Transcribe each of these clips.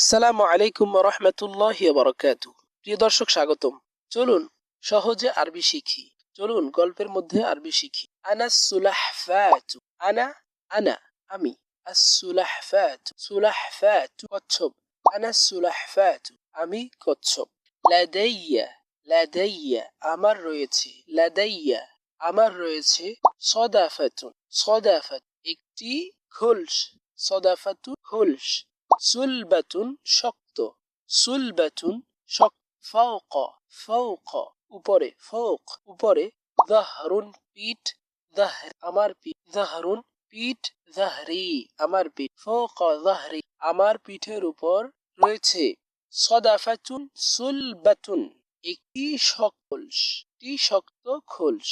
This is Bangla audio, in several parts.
আসসালামু আলাইকুম রহমতুল্লাহ বরকাত প্রিয় দর্শক, স্বাগতম। চলুন সহজে আরবি শিখি। চলুন গল্পের মধ্যে আরবি শিখি। আনা সুলাহফাতু। আনা আনা, আমি। কচ্ছপ। আনা সুলাহফাতু, আমি কচ্ছপ। লাদাইয়া লাদাইয়া, আমার রয়েছে। লাদাইয়া, আমার রয়েছে সদাফাতুন। সদাফাত, একটি খোলস। সদাফাতু খোলস। সুলবাতুন শক্ত সুলবাতুন শক্ত ফাউক ফাউক উপরে ফৌক উপরে দাহরুন পিঠ, দাহর, আমার পিঠ, দাহরুন পিঠ, দাহরি, আমার পিঠ ফৌক দাহরি, আমার পিঠের উপর রয়েছে। সদাফাতুন সুলবাতুন, একটি সকলস টি শক্ত খোলস।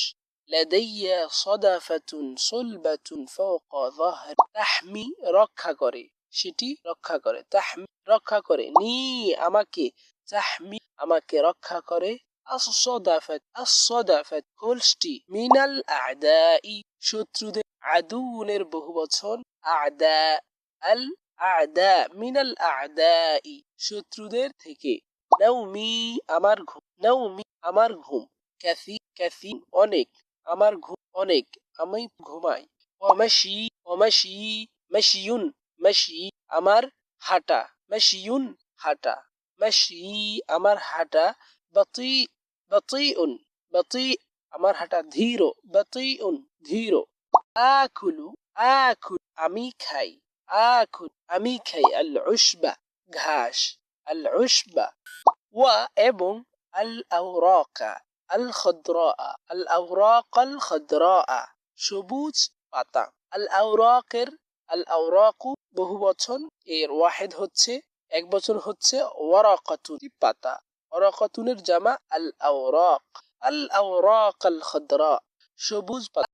লাদাইয়া সদাফাতুন সুলবাতুন ফৌক দাহর, তাহমি রক্ষা করে। সেটি রক্ষা করে। তাহমি রক্ষা করে। নি আমাকে। তাহমি আমাকে রক্ষা করে। আসদাফাত আসদাফাত মিনাল আদাই শত্রুদের আদুনের বহু বছর। আদা, আল আদা মিনাল আদাই শত্রুদের থেকে। আমার ঘুম আমার ঘুম। ক্যাসি ক্যাসি অনেক, আমার ঘুম অনেক। আমি ঘুমাই। অমাশি অমাশি, মাশিউন। মাসি আমার হাঁটা মাসিউন হাঁটা মাসি আমার হাঁটা বাতি বাতিউন বাতি আমার হাঁটা ধীর বাতিউন ধীর আকুলু আকুল আমি খাই আকুল আমি খাই আল উসবা ঘাস আল উসবা ওয়া এবং আল আওরাকা আল খদ্রা আল আওরাক আল খদ্রা সবুজ পাতা আল আওরাকের আল আওরাকু বহু বচন, এর ওয়াহেদ হচ্ছে, এক বছর হচ্ছে ওয়ারাকাতুন পাতা। ওয়ারাকাতুনের জামা আল আওরাক আল আওরাক আল খদরা সবুজ পাতা।